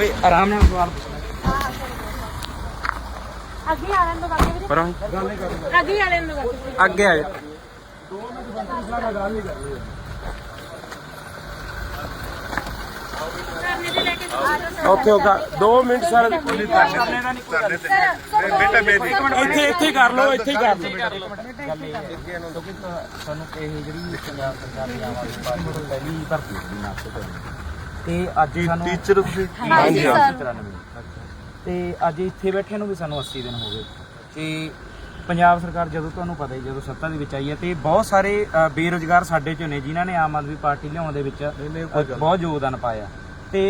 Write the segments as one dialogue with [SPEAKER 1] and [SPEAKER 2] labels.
[SPEAKER 1] ਓਏ ਆਰਾਮ ਨਾਲ ਸਵਾਲ
[SPEAKER 2] ਅੱਗੇ ਆ ਲੈਣ ਦੋ ਬਾਕੀ ਵੀਰੇ।
[SPEAKER 1] ਪਰ।
[SPEAKER 2] ਅੱਗੇ ਆ ਲੈਣ ਦੋ ਬਾਕੀ
[SPEAKER 1] ਅੱਗੇ ਆ ਜਾ।
[SPEAKER 2] ਕਰਨੇ ਤੇ ਲੈ ਕੇ
[SPEAKER 3] ਉੱਥੇ ਉਹ 2 ਮਿੰਟ ਸਰ
[SPEAKER 1] ਬੇਟਾ ਮੇਰੀ ਇੱਥੇ ਇੱਥੇ ਕਰ ਲਓ ਇੱਥੇ ਕਰ ਲਓ। ਸਾਨੂੰ ਇਹ ਜਿਹੜੀ ਪੰਜਾਬ ਸਰਕਾਰ ਦੀ ਪਾਰਟੀ ਦੀ ਪਹਿਲੀ ਭਰਤੀ ਹੋਈ ਨਾ ਤੇ ਅੱਜ ਸਾਨੂੰ
[SPEAKER 3] ਟੀਚਰ ਤੁਸੀਂ
[SPEAKER 1] ਹਾਂਜੀ 93 ਤੇ ਅੱਜ ਇੱਥੇ ਬੈਠੇ ਨੂੰ ਵੀ ਸਾਨੂੰ 80 ਦਿਨ ਹੋ ਗਏ। ਤੇ ਪੰਜਾਬ ਸਰਕਾਰ ਜਦੋਂ ਤੁਹਾਨੂੰ ਪਤਾ ਹੀ ਜਦੋਂ ਸੱਤਾ ਦੇ ਵਿੱਚ ਆਈ ਹੈ ਤੇ ਬਹੁਤ ਸਾਰੇ ਬੇਰੁਜ਼ਗਾਰ ਸਾਡੇ ਚੋਂ ਨੇ ਜਿਨ੍ਹਾਂ ਨੇ ਆਮ ਆਦਮੀ ਪਾਰਟੀ ਲਿਆਉਣ ਦੇ ਵਿੱਚ ਬਹੁਤ ਯੋਗਦਾਨ ਪਾਇਆ। ਤੇ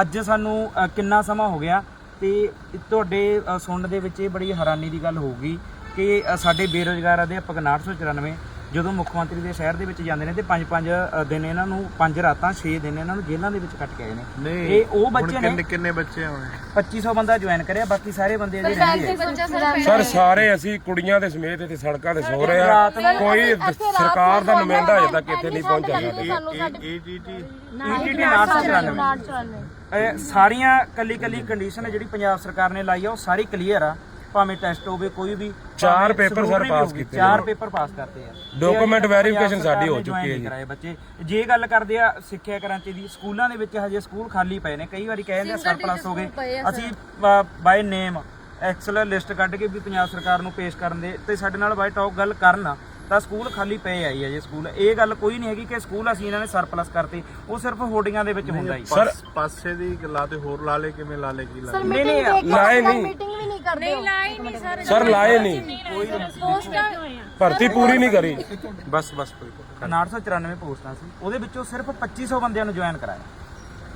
[SPEAKER 1] ਅੱਜ ਸਾਨੂੰ ਕਿੰਨਾ ਸਮਾਂ ਹੋ ਗਿਆ ਤੇ ਤੁਹਾਡੇ ਸੁਣਨ ਦੇ ਵਿੱਚ ਇਹ ਬੜੀ ਹੈਰਾਨੀ ਦੀ ਗੱਲ ਹੋਊਗੀ ਕਿ ਸਾਡੇ ਬੇਰੁਜ਼ਗਾਰ ਅਧਿਆਪਕ 994 ਜਦੋਂ ਮੁੱਖ ਮੰਤਰੀ ਦੇ ਸ਼ਹਿਰ ਦੇ ਵਿੱਚ ਜਾਂਦੇ ਨੇ ਤੇ ਪੰਜ ਪੰਜ ਦਿਨ ਇਹਨਾਂ ਨੂੰ ਪੰਜ ਰਾਤਾਂ 6 ਦਿਨ ਇਹਨਾਂ ਨੂੰ ਜੇਲ੍ਹਾਂ ਦੇ ਵਿੱਚ ਕੱਟ ਕੇ ਆਏ ਨੇ। ਇਹ ਉਹ ਬੱਚੇ ਨੇ
[SPEAKER 3] ਕਿੰਨੇ ਕਿੰਨੇ ਬੱਚੇ ਹੋਣੇ
[SPEAKER 1] 2500 ਬੰਦਾ ਜੁਆਇਨ ਕਰਿਆ ਬਾਕੀ ਸਾਰੇ ਬੰਦੇ ਅਜੇ ਰਹਿੰਦੇ
[SPEAKER 3] ਸਰ ਸਾਰੇ ਅਸੀਂ ਕੁੜੀਆਂ ਦੇ ਸਮੇਤ ਇੱਥੇ ਸੜਕਾਂ ਤੇ ਸੋ ਰਹੇ ਆ। ਕੋਈ ਸਰਕਾਰ ਦਾ ਨੁਮਾਇੰਦਾ ਅਜੇ ਤੱਕ ਇੱਥੇ ਨਹੀਂ ਪਹੁੰਚਿਆ ਸਾਡੇ। ਏਜੀਟੀ
[SPEAKER 1] ਈਟੀਟੀ 994 ਇਹ ਸਾਰੀਆਂ ਕੱਲੀ ਕੱਲੀ ਕੰਡੀਸ਼ਨ ਜਿਹੜੀ ਪੰਜਾਬ ਸਰਕਾਰ ਨੇ ਲਾਈ ਆ ਉਹ ਸਾਰੀ ਕਲੀਅਰ ਆ। ਭਾਵੇਂ ਟੈਸਟ ਹੋਵੇ ਕੋਈ ਵੀ
[SPEAKER 3] ਚਾਰ
[SPEAKER 1] ਭਾਵੇਂ
[SPEAKER 3] ਪੇਪਰ ਸਰ ਪਾਸ ਕੀਤੇ
[SPEAKER 1] ਚਾਰ
[SPEAKER 3] ਨੇ।
[SPEAKER 1] ਪੇਪਰ ਪਾਸ ਕਰਤੇ ਆ।
[SPEAKER 3] Document verification
[SPEAKER 1] ਪੰਜਾਬ
[SPEAKER 3] ਸਾਡੀ ਹੋ
[SPEAKER 1] ਸਰਕਾਰ ਨੇ
[SPEAKER 3] ਚੁੱਕੀ ਹੈ
[SPEAKER 1] join
[SPEAKER 3] ਜੀ।
[SPEAKER 1] ਕਰਾਏ ਬੱਚੇ। ਜੇ ਗੱਲ ਕਰਦੇ ਆ ਸਿੱਖਿਆ ਕ੍ਰਾਂਤੀ ਦੀ ਸਕੂਲਾਂ ਦੇ ਵਿੱਚ ਹਜੇ ਸਕੂਲ ਖਾਲੀ ਪਏ ਨੇ। ਕਈ ਵਾਰੀ ਕਹਿੰਦੇ ਆ ਸਰਪਲਸ ਹੋ ਗਏ। ਅਸੀਂ ਬਾਈ ਨੇਮ ਐਕਸਲ ਲਿਸਟ ਕੱਢ ਕੇ ਵੀ ਪੰਜਾਬ ਸਰਕਾਰ ਨੂੰ ਪੇਸ਼ ਕਰਨ ਦੇ ਤੇ ਸਾਡੇ ਨਾਲ ਬਾਈ ਟਾਕ ਗੱਲ ਕਰਨ ਤਾਂ ਸਕੂਲ ਖਾਲੀ ਪਏ ਆਈ ਹੈ ਜੇ ਸਕੂਲ। ਇਹ ਗੱਲ ਕੋਈ ਨਹੀਂ ਹੈਗੀ ਕਿ ਸਕੂਲ ਅਸੀਂ ਇਹਨਾਂ ਨੇ ਸਰਪਲਸ ਕਰਤੇ। ਉਹ ਸਿਰਫ ਹੋਰਡਿੰਗਾਂ ਦੇ ਵਿੱਚ ਹੁੰਦਾ ਹੀ
[SPEAKER 3] ਸਰ
[SPEAKER 4] ਪਾਸੇ ਦੀ ਗੱਲਾਂ ਤੇ ਹੋਰ ਲਾ ਲੇ ਕਿਵੇਂ ਲਾ ਲੇ ਕੀ ਲਾ
[SPEAKER 1] ਨਹੀਂ ਨਹੀਂ
[SPEAKER 3] ਲਾਏ ਨਹੀਂ
[SPEAKER 2] ਮੀਟਿੰਗ ਵੀ ਨਹੀਂ ਕਰਦੇ ਨਹੀਂ ਲਾਈ ਨਹੀਂ ਸਰ
[SPEAKER 3] ਸਰ ਲਾਏ ਨਹੀਂ।
[SPEAKER 2] ਪੋਸਟਾਂ
[SPEAKER 3] ਭਰਤੀ ਪੂਰੀ ਨਹੀਂ ਕਰੀ।
[SPEAKER 1] ਬਸ ਬਸ ਕੋਈ 994 ਪੋਸਟਾਂ ਸੀ। ਉਹਦੇ ਵਿੱਚੋਂ ਸਿਰਫ 2500 ਬੰਦਿਆਂ ਨੂੰ ਜੁਆਇਨ ਕਰਾਇਆ।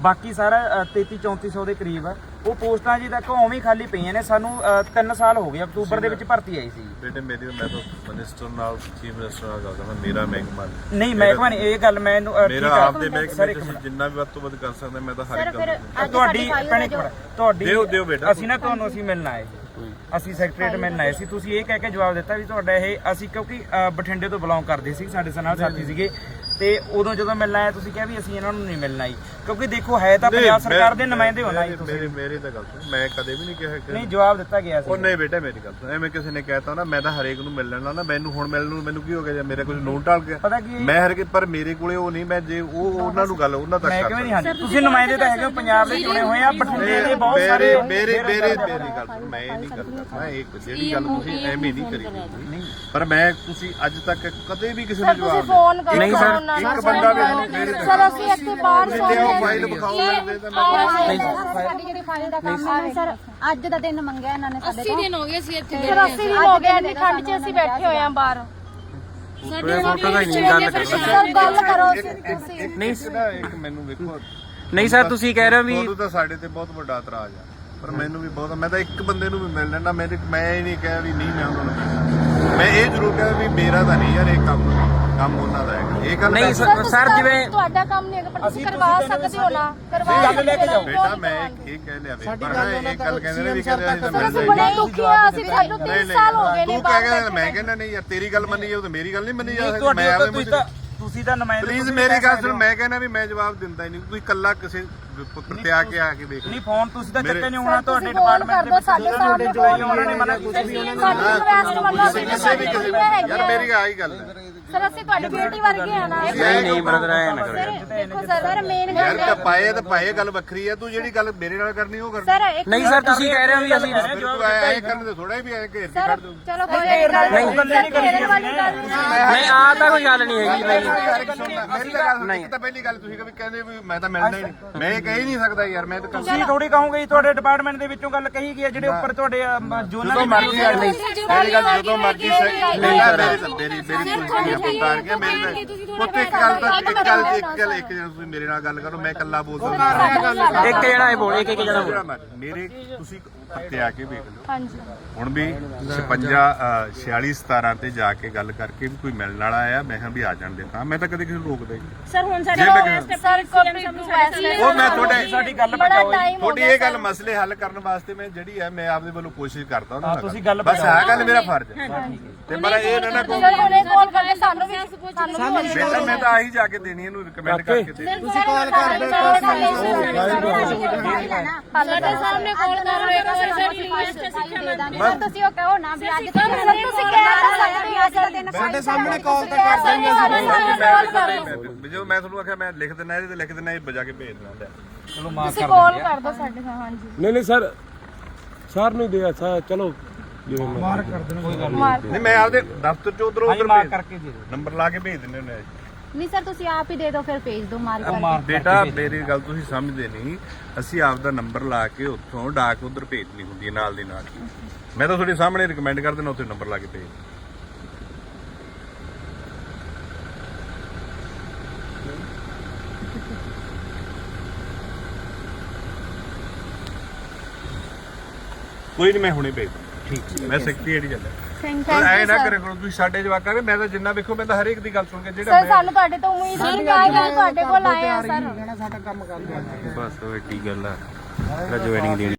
[SPEAKER 1] ਬਾਕੀ ਸਾਰਾ ਅ, 33 3400 ਦੇ ਕਰੀਬ ਆ। ਉਹ ਪੋਸਟਾਂ ਜੀ ਤੱਕ ਉਵੇਂ ਹੀ ਖਾਲੀ ਪਈਆਂ ਨੇ। ਸਾਨੂੰ 3 ਸਾਲ ਹੋ ਗਏ। ਅਕਤੂਬਰ ਦੇ ਵਿੱਚ ਭਰਤੀ ਆਈ ਸੀ।
[SPEAKER 4] ਬੇਟੇ ਮੇਰੀ ਮੈਂ ਤਾਂ ਮਿਨਿਸਟਰ ਨਾਲ ਚੀਫ ਮਿਨਿਸਟਰ ਨਾਲ ਗੱਲ ਕਰਦਾ। ਮੇਰਾ ਮਹਿਕਮਾ ਨਹੀਂ।
[SPEAKER 1] ਮਹਿਕਮਾ ਨਹੀਂ ਇਹ ਗੱਲ ਅ, ਠੀਕ
[SPEAKER 4] ਮੇਰਾ
[SPEAKER 1] ਆ।
[SPEAKER 4] ਆਪਦੇ
[SPEAKER 1] ਸਰ,
[SPEAKER 4] ਮਹਿਕਮੇ ਤੁਸੀਂ। ਜਿੰਨਾ ਵੀ ਵੱਧ ਤੋਂ ਵੱਧ ਕਰ ਸਕਦੇ ਮੈਂ ਤਾਂ ਹਰ ਇੱਕ
[SPEAKER 1] ਤੁਹਾਡੀ ਤੁਹਾਡੀ
[SPEAKER 4] ਦਿਓ- ਦਿਓ ਬੇਟਾ।
[SPEAKER 1] ਅਸੀਂ ਨਾ ਤੁਹਾਨੂੰ ਅਸੀਂ ਮਿਲਣ ਆਏ। ਅਸੀਂ ਸੈਕਟਰੀਏਟ ਮਿਲਣ ਆਏ ਸੀ। ਤੁਸੀਂ ਇਹ ਕਹਿ ਕੇ ਜਵਾਬ ਦਿੱਤਾ ਵੀ ਤੁਹਾਡਾ ਇਹ ਅਸੀਂ ਕਿਉਂਕਿ ਅ, ਬਠਿੰਡੇ ਤੋਂ ਬਿਲੋਂਗ ਕਰਦੇ ਸੀ ਸਾਡੇ ਨਾਲ ਸਾਥੀ ਸੀਗੇ। ਤੇ ਉਦੋਂ ਜਦੋਂ ਮਿਲਣ ਆਇਆ ਤੁਸੀਂ ਕਿਹਾ ਵੀ ਅਸੀਂ ਇਹਨਾਂ ਨੂੰ ਨਹੀਂ ਮਿਲਣਾ ਹੀ ਕਿਉਂਕਿ ਦੇਖੋ ਹੈ ਤਾਂ ਪੰਜਾਬ ਸਰਕਾਰ ਦੇ ਨੁਮਾਇੰਦੇ ਹੋਣਾ ਜੀ
[SPEAKER 4] ਮੇਰੀ-
[SPEAKER 1] ਤੁਸੀਂ।
[SPEAKER 4] ਮੇਰੀ ਮੇਰੀ ਤਾਂ ਗੱਲ ਸੁਣ ਮੈਂ ਕਦੇ ਵੀ ਨਹੀਂ ਕਿਹਾ ਕਿ
[SPEAKER 1] ਨਹੀਂ ਜਵਾਬ ਦਿੱਤਾ ਗਿਆ ਸੀ।
[SPEAKER 4] ਉਹ ਨਹੀਂ ਬੇਟਾ ਮੇਰੀ ਗੱਲ ਸੁਣ ਐਵੇਂ ਕਿਸੇ ਨੇ ਕਹਿਤਾ ਨਾ ਮੈਂ ਤਾਂ ਹਰੇਕ ਨੂੰ ਮਿਲ ਲੈਣਾ ਨਾ ਮੈਨੂੰ ਹੁਣ ਮਿਲਣ ਨੂੰ ਮੈਨੂੰ ਕੀ ਹੋ ਗਿਆ ਜੇ ਮੇਰਾ ਕੁਝ ਨੋਟ ਟਾਲ ਗਿਆ।
[SPEAKER 1] ਪਤਾ ਕੀ ਹੈ?
[SPEAKER 4] ਮੈਂ ਹਰ ਪਰ ਮੇਰੇ ਕੋਲੇ ਉਹ ਨਹੀਂ ਮੈਂ ਜੇ ਉਹ ਉਹਨਾਂ ਨੂੰ ਗੱਲ ਉਹਨਾਂ ਤੱਕ
[SPEAKER 1] ਮੈਂ
[SPEAKER 4] ਕਰ
[SPEAKER 1] ਕਿਵੇਂ ਨਹੀਂ ਹਾਂਜੀ ਤੁਸੀਂ ਨੁਮਾਇੰਦੇ ਤਾਂ ਹੈਗੇ ਹੋ ਪੰਜਾਬ ਦੇ ਚੁਣੇ ਹੋਏ ਆ ਬਠਿੰਡੇ ਦੇ ਬਹੁਤ ਸਾਰੇ
[SPEAKER 4] ਮੇਰੇ ਮੇਰੇ ਮੇਰੀ ਗੱਲ ਸੁਣ ਮੈਂ ਇਹ ਨਹੀਂ ਕਰਦਾ ਮੈਂ ਇੱਕ ਜਿਹੜੀ ਗੱਲ ਤੁਸੀਂ ਐਵੇਂ ਨਹੀਂ ਕਰੀ। ਪਰ ਮੈਂ ਤੁਸੀਂ ਅੱਜ ਤੱਕ ਕਦੇ ਵੀ ਕਿਸੇ ਨੂੰ
[SPEAKER 2] ਤੁਸੀਂ
[SPEAKER 4] ਜਵਾਬ
[SPEAKER 2] ਫੋਨ ਕਰੋ
[SPEAKER 1] ਨਹੀਂ ਸਰ,
[SPEAKER 4] ਇੱਕ ਬੰਦਾ ਵੀ ਮੇਰੇ ਤੇ
[SPEAKER 2] ਸਰ ਅਸੀਂ ਇੱਥੇ ਬਾਹਰ ਸੌ
[SPEAKER 4] ਲਿਆਓ ਫਾਈਲ ਵਿਖਾਓ ਮੈਨੂੰ ਦੇ ਤਾਂ ਮੈਂ
[SPEAKER 5] ਸਾਡੀ ਜਿਹੜੀ ਫਾਈਲ ਦਾ ਕੰਮ ਹੈ ਸਰ ਅੱਜ ਦਾ ਦਿਨ ਮੰਗਿਆ ਇਹਨਾਂ ਨੇ ਸਾਡੇ
[SPEAKER 6] 80 ਦਿਨ ਹੋ ਗਏ ਅਸੀਂ ਇੱਥੇ
[SPEAKER 2] ਸਰ ਅਸੀਂ ਵੀ ਹੋ ਗਏ ਇੰਨੀ ਠੰਡ 'ਚ ਅਸੀਂ ਬੈਠੇ ਹੋਏ ਆ ਬਾਹਰ।
[SPEAKER 6] ਸਾਡੇ
[SPEAKER 1] ਫੋਟੋ ਦਾ ਨਹੀਂ ਗੱਲ ਕਰਨਾ
[SPEAKER 2] ਸਰ ਗੱਲ ਕਰੋ ਤੁਸੀਂ।
[SPEAKER 1] ਨਹੀਂ
[SPEAKER 4] ਇੱਕ ਨਾ ਇੱਕ ਮੈਨੂੰ ਵੇਖੋ।
[SPEAKER 1] ਨਹੀਂ ਸਰ ਤੁਸੀਂ ਕਹਿ ਰਹੇ ਹੋ ਵੀ
[SPEAKER 4] ਤੁਹਾਨੂੰ ਤਾਂ ਸਾਡੇ ਤੇ ਬਹੁਤ ਵੱਡਾ ਇਤਰਾਜ਼ ਆ। ਪਰ ਮੈਨੂੰ ਵੀ ਬਹੁਤ ਮੈਂ ਤਾਂ ਇੱਕ ਬੰਦੇ ਨੂੰ ਵੀ ਮਿਲ ਲੈਣਾ ਮੇਰੇ ਮੈਂ ਇਹ ਨਹੀਂ ਕਿਹਾ ਵੀ ਨਹੀਂ ਮੈਂ ਉਹਨਾਂ ਨੂੰ ਮੈਂ ਇਹ ਜ਼ਰੂਰ ਕਿਹਾ ਵੀ ਮੇਰਾ ਤਾਂ ਨਹੀਂ ਯਾਰ ਇਹ ਕੰਮ ਕੰਮ ਉਹਨਾਂ ਦਾ ਹੈਗਾ। ਇਹ ਗੱਲ
[SPEAKER 1] ਨਹੀਂ
[SPEAKER 4] ਤਾਂ-
[SPEAKER 1] ਸਰ
[SPEAKER 2] ਤੁਸੀਂ
[SPEAKER 1] ਸਰ
[SPEAKER 2] ਤਾਂ-
[SPEAKER 1] ਜਿਵੇਂ
[SPEAKER 2] ਤੁਹਾਡਾ ਕੰਮ ਨਹੀਂ ਹੈਗਾ ਪਰ ਤੁਸੀਂ
[SPEAKER 1] ਅਸੀਂ
[SPEAKER 2] ਕਰਵਾ ਸਕਦੇ ਹੋ ਨਾ ਕਰਵਾ
[SPEAKER 1] ਗੱਲ ਲੈ ਕੇ ਜਾਓ।
[SPEAKER 4] ਬੇਟਾ ਮੈਂ ਇੱਕ ਇਹ ਕਹਿ ਲਿਆ ਵੀ? ਪਰ ਨਾ ਇਹ ਗੱਲ ਕਹਿੰਦੇ ਨੇ ਵੀ ਕਹਿੰਦੇ ਤਾਂ
[SPEAKER 2] ਸਰ
[SPEAKER 4] ਮਿਲ
[SPEAKER 2] ਅਸੀਂ ਬੜੇ ਦੁਖੀ ਆ ਅਸੀਂ ਸਾਨੂੰ 3 ਸਾਲ ਹੋ ਗਏ ਨੇ
[SPEAKER 4] ਤੂੰ ਕਹਿ ਕਹਿੰਦਾ ਮੈਂ ਕਹਿੰਦਾ ਨਹੀਂ ਯਾਰ ਤੇਰੀ ਗੱਲ ਮੰਨੀ ਜਾਓ ਤੇ ਮੇਰੀ ਗੱਲ ਨਹੀਂ ਮੰਨੀ ਜਾ ਸਕਦੀ
[SPEAKER 1] ਤੁਹਾਡੀ
[SPEAKER 4] ਮੈਂ
[SPEAKER 1] ਤਾਂ ਤੁਸੀਂ ਤਾਂ ਤੁਸੀਂ ਤਾਂ ਨੁਮਾਇੰਦੇ
[SPEAKER 4] ਪਲੀਜ਼
[SPEAKER 1] ਤੁਸੀਂ
[SPEAKER 4] ਮੇਰੀ ਗੱਲ ਸੁਣ। ਮੈਂ ਕਹਿੰਦਾ ਵੀ ਮੈਂ ਜਵਾਬ ਦਿੰਦਾ ਹੀ ਨਹੀਂ ਤੁਸੀਂ ਇਕੱਲਾ ਕਿਸੇ ਪ੍ਰਤਿਆ ਕੇ ਆ ਕੇ ਵੇਖ ਲਓ।
[SPEAKER 1] ਨਹੀਂ ਫੋਨ ਤੁਸੀਂ ਤਾਂ ਚੱਕੇ ਨਹੀਂ ਹੋਣਾ ਤੁਹਾਡੇ ਡਿਪਾਰਟਮੈਂਟ ਦੇ
[SPEAKER 2] ਕਰ
[SPEAKER 1] ਵਿੱਚ
[SPEAKER 2] ਸਾਡੇ ਸਾਹਮਣੇ
[SPEAKER 1] employee ਉਹਨਾਂ ਨੇ ਮਨਾ ਕੀਤਾ ਸੀ
[SPEAKER 2] ਸਾਡੀ ਰਿਕਵੈਸਟ ਮੰਨੋ ਅਸੀਂ
[SPEAKER 4] ਕਿਸੇ ਵੀ ਕਿਸੇ ਯਾਰ ਮੇਰੀ ਆਹੀ ਗੱਲ ਹੈ।
[SPEAKER 2] ਸਰ ਅਸੀਂ ਤੁਹਾਡੀ ਬੇਟੀ ਵਰਗੇ ਆ ਨਾ।
[SPEAKER 1] ਨਹੀਂ ਨਹੀਂ ਬ੍ਰਦਰ ਐ ਨਾ ਕਰੋ
[SPEAKER 2] ਦੇਖੋ ਸਰ ਮੇਨ
[SPEAKER 4] ਯਾਰ ਤਾਂ ਪਾਏ ਤਾਂ ਪਾਏ ਗੱਲ ਵੱਖਰੀ ਹੈ ਤੂੰ ਜਿਹੜੀ ਗੱਲ ਮੇਰੇ ਨਾਲ ਕਰਨੀ ਉਹ ਕਰਨੀ।
[SPEAKER 2] ਇੱਕ
[SPEAKER 1] ਨਹੀਂ ਸਰ ਤੁਸੀਂ ਕਹਿ ਰਹੇ ਹੋ ਵੀ ਅਸੀਂ
[SPEAKER 4] ਐ ਕਰਨ ਦੇ ਥੋੜਾ ਹੀ ਵੀ ਐ ਘੇਰ ਕੇ ਖੜ ਦੂੰ
[SPEAKER 2] ਚਲੋ ਕੋਈ ਗੱਲ ਨਹੀਂ। ਗੱਲ ਨਹੀਂ ਕਰੀ ਗੱਲ ਨਹੀਂ।
[SPEAKER 1] ਨਹੀਂ ਆ ਤਾਂ ਕੋਈ ਗੱਲ ਨਹੀਂ ਹੈਗੀ ਨਹੀਂ
[SPEAKER 4] ਮੇਰੀ ਤਾਂ ਗੱਲ ਇੱਕ ਤਾਂ ਪਹਿਲੀ ਗੱਲ ਤੁਸੀਂ ਕਹਿੰਦੇ ਵੀ ਮੈਂ ਤਾਂ ਮਿਲਣਾ ਹੀ ਨਹੀਂ ਮੈਂ ਇਹ ਕਹਿ ਹੀ ਨਹੀਂ ਸਕਦਾ ਯਾਰ ਮੈਂ ਤਾਂ
[SPEAKER 1] ਤੁਸੀਂ ਥੋੜੀ ਕਹੋਗੇ ਜੀ, ਤੁਹਾਡੇ ਡਿਪਾਰਟਮੈਂਟ ਦੇ ਵਿੱਚੋਂ ਗੱਲ ਕਹੀ ਗਈ ਹੈ ਜਿਹੜੇ ਉੱਪਰ ਤੁਹਾਡੇ ਜੋਨਾਂ
[SPEAKER 4] ਜਦੋਂ
[SPEAKER 1] ਦੇ
[SPEAKER 4] ਮਰਜ਼ੀ ਆ ਨਹੀਂ ਮੇਰੀ ਗੱਲ ਜਦੋਂ ਮਰਜ਼ੀ ਸਹੀ ਨਹੀਂ ਮੇਰੀ ਮੇਰੀ ਮੇਰੀ ਕੁਲਚੀ ਪੁੱਤਾਂ ਗਿਆ ਮੇਰੀ ਪੁੱਤ ਇੱਕ ਗੱਲ ਤਾਂ ਇੱਕ ਗੱਲ ਇੱਕ ਗੱਲ ਇੱਕ ਜਣਾ ਤੁਸੀਂ ਮੇਰੇ ਨਾਲ ਗੱਲ ਕਰੋ ਮੈਂ ਇਕੱਲਾ ਬੋਲ ਸਕਦਾ।
[SPEAKER 1] ਇੱਕ ਜਣਾ ਇਹ ਬੋਲ ਇੱਕ ਇੱਕ ਜਣਾ।
[SPEAKER 4] ਮੇਰੇ ਤੁਸੀਂ ਤੇ ਆ ਕੇ ਵੇਖ ਲਓ।
[SPEAKER 2] ਹਾਂਜੀ।
[SPEAKER 4] ਹੁਣ ਵੀ 56 ਅ, 46 17 ਤੇ ਜਾ ਕੇ ਗੱਲ ਕਰਕੇ ਵੀ ਕੋਈ ਮਿਲਣ ਵਾਲਾ ਆਇਆ ਮੈਂ ਕਿਹਾ ਵੀ ਆ ਜਾਣ ਦੇ ਤਾਂ। ਮੈਂ ਤਾਂ ਕਦੇ ਕਿਸੇ ਨੂੰ ਰੋਕਦਾ ਹੀ ਨਹੀਂ।
[SPEAKER 2] ਸਰ ਹੁਣ
[SPEAKER 4] ਜੇ ਮੈਂ ਕਿਹਾ-
[SPEAKER 2] ਸਰ ਕਾਪੀ ਟੂ ਵੈਸਲੇ
[SPEAKER 4] ਉਹ ਮੈਂ ਤੁਹਾਡੇ
[SPEAKER 1] ਸਾਡੀ ਗੱਲ
[SPEAKER 2] ਹੋ
[SPEAKER 4] ਤੁਹਾਡੀ ਇਹ ਗੱਲ ਮਸਲੇ ਹੱਲ ਕਰਨ ਵਾਸਤੇ ਮੈਂ ਜਿਹੜੀ ਹੈ ਮੈਂ ਆਪਦੇ ਵੱਲੋਂ ਕੋਸ਼ਿਸ਼ ਕਰਦਾ ਉਹਨਾਂ
[SPEAKER 1] ਹਾਂ,
[SPEAKER 4] ਨਾਲ
[SPEAKER 1] ਤੁਸੀਂ ਗੱਲ
[SPEAKER 4] ਬਸ ਆਹ ਗੱਲ ਮੇਰਾ ਫਰਜ਼ ਹੈ। ਤੇ ਪਰ ਇਹ ਨਾ ਨਾ ਕਹੋ।
[SPEAKER 2] ਸਰ ਹੁਣੇ ਕਾਲ ਕਰਕੇ ਸਾਨੂੰ ਵੀ ਸਾਨੂੰ ਵੀ
[SPEAKER 4] ਬੇਟਾ ਮੈਂ ਤਾਂ ਆਹੀ ਜਾ ਕੇ ਦੇਣੀ ਇਹਨੂੰ ਰਿਕਮੈਂਡ ਕਰਕੇ ਦੇ
[SPEAKER 2] ਤੁਸੀਂ ਕਾਲ ਕਰ ਦਿਓ
[SPEAKER 5] ਸਾਡੇ
[SPEAKER 6] ਸਾਹਮਣੇ call ਕਰ ਰਹੇ ਹੋ, ਸਰ, ਸਰ, request ਅਸੀਂ
[SPEAKER 5] ਦੇ ਦਾਂਗੇ ਸਰ ਤੁਸੀਂ ਉਹ ਕਹੋ ਨਾ ਵੀ ਅੱਜ ਦਾ ਦਿਨ ਤੁਸੀਂ ਕਹਿ ਤਾਂ ਸਕਦੇ ਵੀ ਅੱਜ ਦਾ ਦਿਨ ਸਾਡੇ ਸਾਹਮਣੇ ਕਾਲ ਤਾਂ ਕਰ
[SPEAKER 4] ਜਦੋਂ ਮੈਂ ਤੁਹਾਨੂੰ ਆਖਿਆ ਮੈਂ ਲਿਖ ਦਿੰਦਾ ਇਹਦੇ ਤੇ ਲਿਖ ਦਿੰਦਾ ਇਹ ਵਜਾ ਕੇ ਭੇਜ ਦਿੰਦਾ ਲੈ।
[SPEAKER 1] ਚਲੋ ਮਾਫ
[SPEAKER 2] ਤੁਸੀਂ
[SPEAKER 1] ਕਰ
[SPEAKER 2] ਕਾਲ
[SPEAKER 1] ਦਿੰਦੇ ਆ।
[SPEAKER 2] ਕਰ ਦਿਓ ਸਾਡੇ ਨਾਲ ਹਾਂਜੀ।
[SPEAKER 3] ਨਹੀਂ ਨਹੀਂ ਸਰ ਸਰ ਨੂੰ ਦੇ ਸਰ ਚਲੋ। ਜਿਵੇਂ ਮਾਰ
[SPEAKER 2] ਮਾਰ
[SPEAKER 4] ਨਹੀਂ। ਮੈਂ ਆਪਦੇ ਦਫ਼ਤਰ ਚ ਉਧਰੋਂ
[SPEAKER 1] ਹਾਂਜੀ
[SPEAKER 4] ਉਧਰ
[SPEAKER 1] ਮਾਫ
[SPEAKER 4] ਭੇਜ
[SPEAKER 1] ਕਰਕੇ ਦੇ ਦਿਓ।
[SPEAKER 4] ਨੰਬਰ ਲਾ ਕੇ ਭੇਜ ਦਿੰਦੇ ਹੁੰਦੇ ਆ
[SPEAKER 5] ਨਹੀਂ ਸਰ ਤੁਸੀਂ ਆਪ ਹੀ ਦੇ ਦਿਓ ਫਿਰ ਭੇਜ ਦਿਓ ਮਾਰ ਕਰਕੇ।
[SPEAKER 1] ਮਾਫ
[SPEAKER 4] ਬੇਟਾ ਮੇਰੀ ਗੱਲ ਤੁਸੀਂ ਸਮਝਦੇ ਨਹੀਂ। ਅਸੀਂ ਆਪਦਾ ਨੰਬਰ ਲਾ ਕੇ ਉੱਥੋਂ ਡਾਕ ਉਧਰ ਭੇਜਣੀ ਹੁੰਦੀ ਹੈ ਨਾਲ ਦੀ ਨਾਲ। ਮੈਂ ਤਾਂ ਤੁਹਾਡੇ ਸਾਹਮਣੇ ਰეკਮੈਂਡ ਕਰ ਦੇਣਾ ਉੱਥੇ ਨੰਬਰ ਲਾ ਕੇ ਭੇਜ ਕੋਈ ਨਹੀਂ ਮੈਂ ਹੁਣੇ ਭੇਜ ਠੀਕ ਮੈਂ ਸੈਕਟਰੀ ਚੱਲਿਆ
[SPEAKER 2] ਥੈਂਕ
[SPEAKER 4] ਪਰ ਐ
[SPEAKER 2] ਯੂ
[SPEAKER 4] ਨਾ ਕਰੇ ਕਰੋ ਤੁਸੀਂ ਸਾਡੇ ਜਵਾਕਾਂ ਨੇ ਮੈਂ ਤਾਂ ਜਿੰਨਾ ਵੇਖੋ ਮੈਂ ਤਾਂ ਹਰੇਕ ਦੀ ਗੱਲ ਸੁਣ ਕੇ ਜਿਹੜਾ
[SPEAKER 2] ਸਰ ਸਾਨੂੰ ਤੁਹਾਡੇ ਤੋਂ ਉਮੀਦ ਸੀ ਕਿ ਅੱਜ ਅਸੀਂ ਤੁਹਾਡੇ ਕੋਲ ਆਏ ਆ ਸਰ
[SPEAKER 1] ਬਸ ਉਹ ਏਡੀ ਗੱਲ ਆ। ਜੁਆਇਨਿੰਗ ਦੇਣੀ।